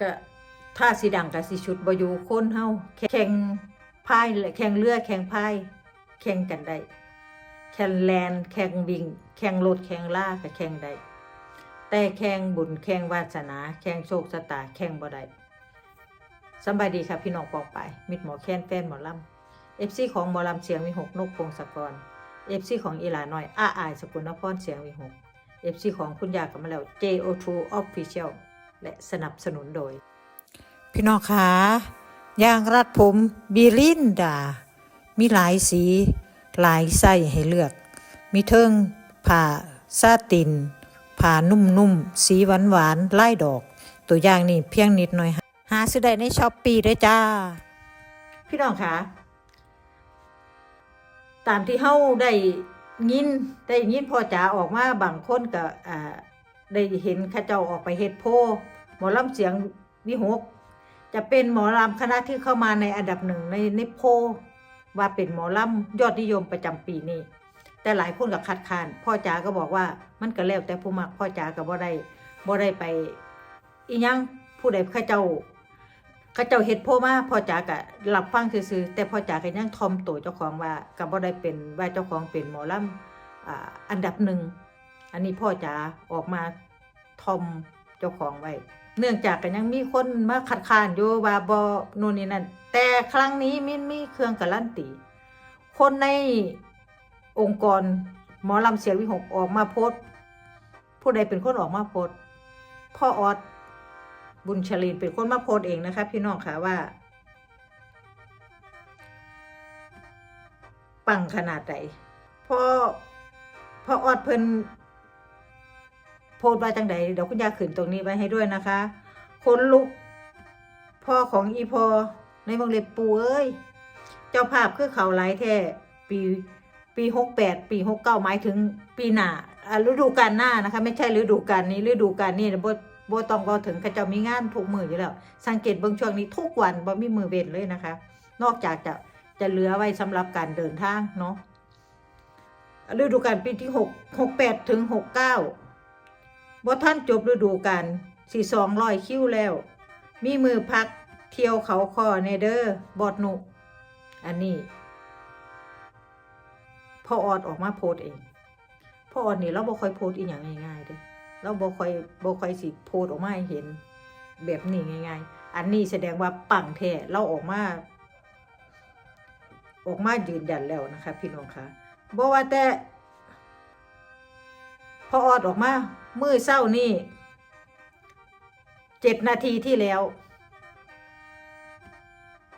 ก็ถ้าสีดังกับสีชุดบอยู่คนเฮาแข่งพายแข่งเรือแข่งพายแข่งกันได้แข่งแลนแข่งวิ่งแข่งรถแข่งล่าก็แข่งได้แต่แข่งบุญแข่งวาสนาแข่งโชคชะตาแข่งบ่ได้สบายดีค่ะพี่น้องปองไป มิดหมอแค้นแฟนหมอลำเอฟซีของหมอลำเสียงวิหกนกพงศกรเอฟซีของอีหลาน้อยอาอายสกุลนพรเสียงวิหกเอฟซีของคุณยากับมาแล้ว JO2 Official และสนับสนุนโดย พี่น้องคะยางรัดผมบิลินดา มีหลายสี หลายไส้ให้เลือก มีเทิงผ่าซาตินผ่านุ่มๆ สีหวานๆไล่ดอก ตัวอย่างนี่เพียงนิดหน่อย หาซื้อได้ในช้อปปีด้วยจ้า พี่น้องคะตามที่เฮาได้ยินได้ยินพ่อจ๋าออกมาบางคนก็อ่าได้เห็นเข้าเจ้าออกไปเฮ็ดโพล หมอลำเสียงวิหก จะเป็นหมอลำคณะที่เข้ามาในอันดับหนึ่งในในโพว่าเป็นหมอลำยอดนิยมประจำปีนี้ แต่หลายคนก็คัดค้าน พ่อจ๋าก็บอกว่ามันก็แล้วแต่ผู้มักพ่อจ๋าก็บ่ได้บ่ได้ไป อีหยังผู้ใดข้าเจ้าข้าเจ้าเฮ็ดโพมาพ่อจ๋าก็รับฟังซื่อๆแต่พ่อจ๋าก็ยังทอมตัวเจ้าของว่าก็บ่ได้เป็นว่าเจ้าของเป็นหมอลำอ่าอันดับหนึ่งอันนี้พ่อจ๋าออกมาทอมเจ้าของไว้ เนื่องจากก็ยังมีคนมาคัดค้านอยู่ว่าบอนู่นนี่นั่นแต่ครั้งนี้มินมีเครื่องการันตี คนในองค์กรหมอลำเสียงวิหกออกมาโพสต์ผู้ใดเป็นคนออกมาโพสต์พ่อออสบุญชลินเป็นคนมาโพสต์เองนะคะพี่น้องค่ะว่าปังขนาดไหนพ่อพ่อออดเพิ่น โพสต์ไว้จังใดเดี๋ยวคุณยาขืนตรงนี้ไว้ให้ด้วยนะคะคนลุก พ่อของอีพอในวงเล็บปูเอ้ย เจ้าภาพคือเขาหลายแท้ปีปีหกแปดปีหกเก้าหมายถึงปีหน้าฤดูกาลหน้านะคะ ไม่ใช่ฤดูกาลนี้ฤดูกาลนี้บ่บ่ต้องก็ถึงขาเจ้ามีงานทุกมืออยู่แล้ว สังเกตเบิ่งช่วงนี้ทุกวันบ่มีมือเว้นเลยนะคะ นอกจากจะจะเหลือไว้สำหรับการเดินทางเนาะฤดูกาลปีที่หกหกแปดถึงหกเก้า บ่ท่านจบฤดูกาลสี่สองร้อยคิวแล้ว มีมือพักเที่ยวเขาคอเนเดอร์บอดหนุ อันนี้พ่อออดออกมาโพสเองพ่อออดนี่เราบ่ค่อยโพสอีหยังง่ายๆเด้อเราบ่ค่อยบ่ค่อยสิโพสออกมาให้เห็น แบบนี้ง่าย ๆ อันนี้แสดงว่าปังแท้เราออกมา ออกมายืนยันแล้วนะคะ พี่น้องคะบ่ว่าแต่พอออดออกมา มือเศร้านี่เจ็ดนาทีที่แล้ว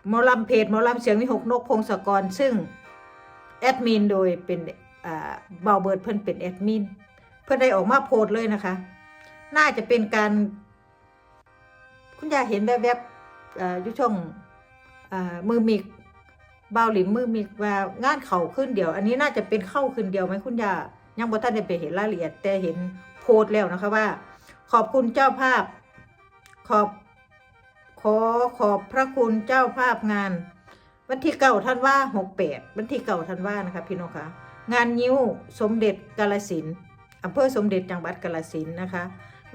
หมอลำเพจหมอลำเสียงวิหกนกพงศกร ซึ่ง แอดมินโดยเป็นเบาเบิร์ดเพิ่นเป็นแอดมิน เพิ่นได้ออกมาโพสเลยนะคะ น่าจะเป็นการ คุณยายเห็นแวบๆยู่ช่องอมือมิกเบาหลิมมือมิกว่างานเข่าขึ้นเดียว อันนี้น่าจะเป็นเข้าขึ้นเดียวไหมคุณยายังบ่ท่านได้ไปเห็นรายละเอียดแต่เห็น สต์แล้วนะคะว่า ขอบคุณเจ้าภาพ ขอบ ขอขอบพระคุณเจ้าภาพงาน วันที่เก้าท่านว่าหกแปดวันที่เก้าท่านว่านะคะพี่น้องคะงานยิ้วสมเด็จกาลสินอำเภอสมเด็จจังหวัดกาลสินนะคะ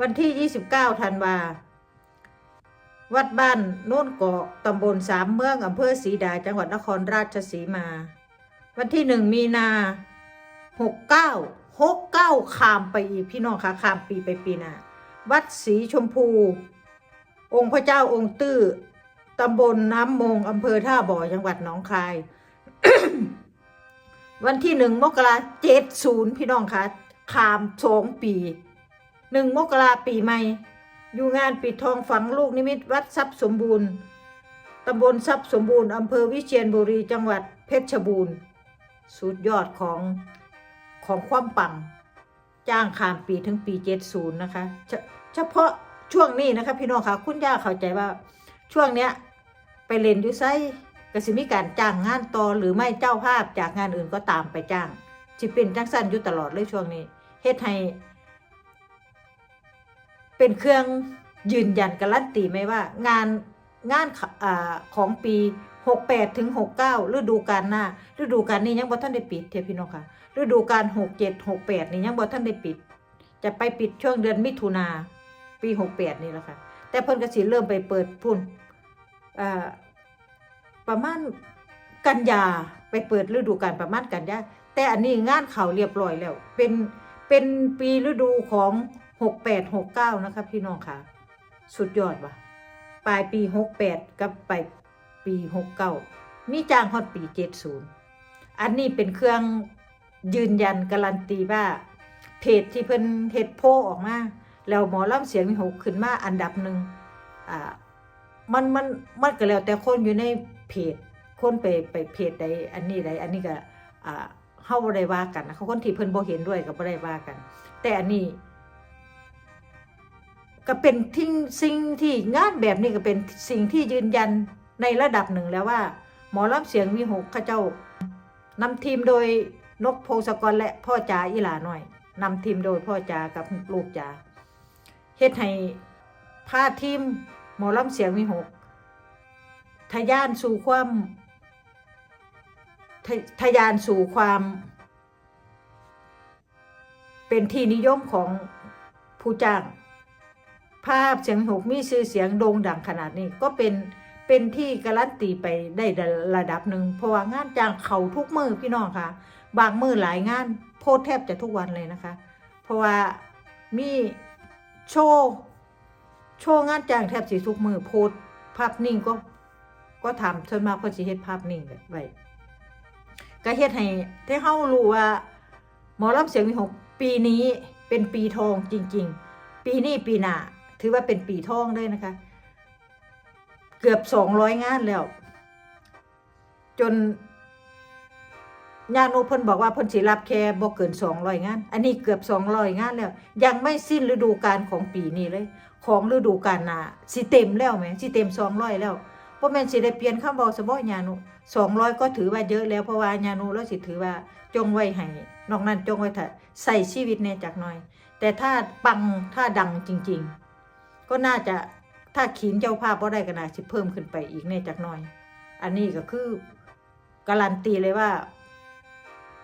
วันที่ยี่สิบเก้าธันวาวัดบ้านโน่นเกาะตำบลสามเมืองอำเภอศรีดา จังหวัดนครราชสีมา วันที่หนึ่งมีนาหกเก้า หกเก้าขามไปอีกพี่น้องคะขามปีไปปีหน้าวัดศรีชมพู องค์พระเจ้าองค์ตื้อตำบลน้ำมงอำเภอท่าบ่อจังหวัดหนองคาย วันที่หนึ่งมกราเจ็ดศูนย์พี่น้องคะขามสองปีหนึ่งมกราปีใหม่ อยู่งานปิดทองฝังลูกนิมิตวัดทรัพย์สมบูรณ์ตำบลทรัพย์สมบูรณ์อำเภอวิเชียรบุรีจังหวัดเพชรบูรณ์สุดยอดของ ของความปัง จ้างข้ามปีถึงปี 70 นะคะ เฉพาะช่วงนี้นะคะ พี่น้องคะคุณย่าเข้าใจว่าช่วงเนี้ยไปเล่นอยู่ไซกสิมีการจ้างงานต่อหรือไม่เจ้าภาพจากงานอื่นก็ตามไปจ้างจิเป็นจังสั้นอยู่ตลอดเลยช่วงนี้เฮ็ดให้เป็นเครื่องยืนยันการันตีไหมว่างาน งานขะอ่าของปี 68ถึง69 ฤดูกาลหน้า ฤดูกาลนี้ยังบ่ทันได้ปิดเทพี่น้องค่ะ ฤดูกาล67 68 นี่ยังบ่ทันได้ปิด จะไปปิดช่วงเดือนมิถุนาปี 68 นี่แหละค่ะ แต่เพิ่นก็สิเริ่มไปเปิดพุ่นประมาณกันยาไปเปิดฤดูกาลประมาณกันยาแต่อันนี้งานเขาเรียบร้อยแล้ว เป็นเป็นปีฤดูของหกแปดหกเก้านะคะพี่น้องค่ะ สุดยอดว่ะ ปลายปีหกแปดกับปลายปีหกเก้ามีจ้างฮอดปีเจ็ดศูนย์อันนี้เป็นเครื่องยืนยันการันตีว่า เพจที่เพิ่นเฮ็ดโพลออกมา แล้วหมอลำเสียงมีหกขึ้นมาอันดับหนึ่งอ่ามันมันมันก็แล้วแต่คนอยู่ในเพจคนไปไปเพจใดอันนี้ใดอันนี้ก็อ่าเฮาบ่ได้ว่ากันเขาคนที่เพิ่นบ่เห็นด้วยก็บ่ได้ว่ากัน แต่อันนี้ ก็เป็นทิ้งสิ่งที่งานแบบนี้ก็เป็นสิ่งที่ยืนยันในระดับหนึ่งแล้วว่า หมอลำเสียงมีหกข้าเจ้านำทีมโดยนกโพงศกรและพ่อจ๋าอีหลาหน่อยนำทีมโดยพ่อจ๋ากับลูกจ๋าเฮ็ดให้พาทีมหมอลำเสียงมีหกทะยานสู่ความทะทะยานสู่ความ เป็นที่นิยมของผู้จ้าง ภาพเสียงหกมีชื่อเสียงโด่งดังขนาดนี้ก็เป็นเป็นที่การันตีไปได้ระดับหนึ่งเพราะว่างานจ้างเขาทุกมือพี่น้องค่ะ บางมือหลายงานโพสแทบจะทุกวันเลยนะคะ เพราะว่ามีโชว์โชว์งานจ้างแทบสิทุกมือโพสภาพนิ่งก็ก็ทำส่วนมากก็สิเฮ็ดภาพนิ่งไว้ก็เฮ็ดให้ให้เฮารู้ว่า หมอลำเสียงมีหกปีนี้เป็นปีทองจริง ๆ ปีนี้ปีหน้า ถือว่าเป็นปีทองเลยนะคะ เกือบสองร้อยงานแล้ว จนญาโนพนบอกว่าพิ่นสิรับแค่บ่เกินสองร้อยงาน อันนี้เกือบสองร้อยงานแล้ว ยังไม่สิ้นฤดูกาลของปีนี้เลย ของฤดูกาลหน้าสิเต็มแล้วไหมสิเต็มสองร้อยแล้วบ่แม่นสิได้เปลี่ยนคำเว้าซะบ่ญาโนสองร้อยก็ถือว่าเยอะแล้วเพราะว่าญาโนแล้วสิถือว่าจงไว้ให้นอกนั้นจงไว้ถ้าใส่ชีวิตแน่จักหน่อย แต่ถ้าปังถ้าดังจริง ๆ ก็น่าจะถ้าขีนเจ้าภาพบ่ได้ก็น่าสิเพิ่มขึ้นไปอีกแน่จักหน่อย อันนี้ก็คือการันตีเลยว่า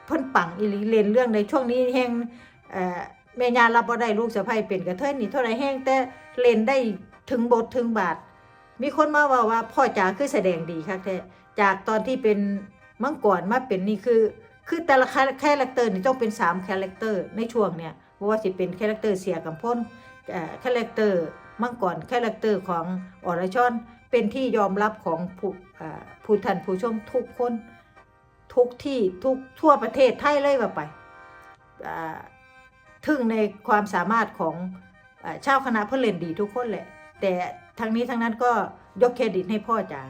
เพิ่นปังอีหลีเลนเรื่องในช่วงนี้แห้งเอ่อแม่ยารับบ่ได้ลูกสะใภ้เป็นกระเทยนี่เท่าไรแห้งแต่เล่นได้ถึงบทถึงบาท มีคนมาว่าว่าพ่อจ๋าคือแสดงดีค่ะแต่จากตอนที่เป็นมังกรมาเป็นนี่คือคือแต่ละคาแรคเตอร์นี่ต้องเป็น3คาแรคเตอร์ในช่วงเนี่ยบ่ว่าสิเป็นคาแรคเตอร์เสียกับพ้นเอ่อคาแรคเตอร์ มังกรคาแรคเตอร์ของอรชรเป็นที่ยอมรับของผู้ผู้ท่านผู้ชมทุกคนทุกที่ทุกทั่วประเทศไทยเลยว่าไปทึ่งในความสามารถของอชาวคณะเพื่อเล่นดีทุกคนแหละ แต่ทั้งนี้ทั้งนั้นก็ยกเครดิตให้พ่อจ๋า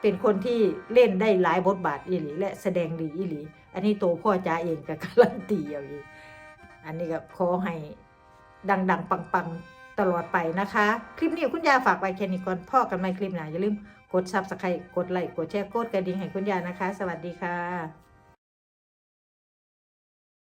เป็นคนที่เล่นได้หลายบทบาทอีหลี และแสดงดีอีหลี อันนี้โตพ่อจ๋าเองก็การันตีเอาอีอันนี้ก็ขอให้ดัง ๆ ปัง ๆ ตลอดไปนะคะ คลิปนี้คุณยาฝากไว้แค่นี้ก่อนพ่อกันใหม่คลิปหน้าอย่าลืมกดซับสไครต์กดไลค์กดแชร์กดกระดิ่งให้คุณยานะคะ สวัสดีค่ะ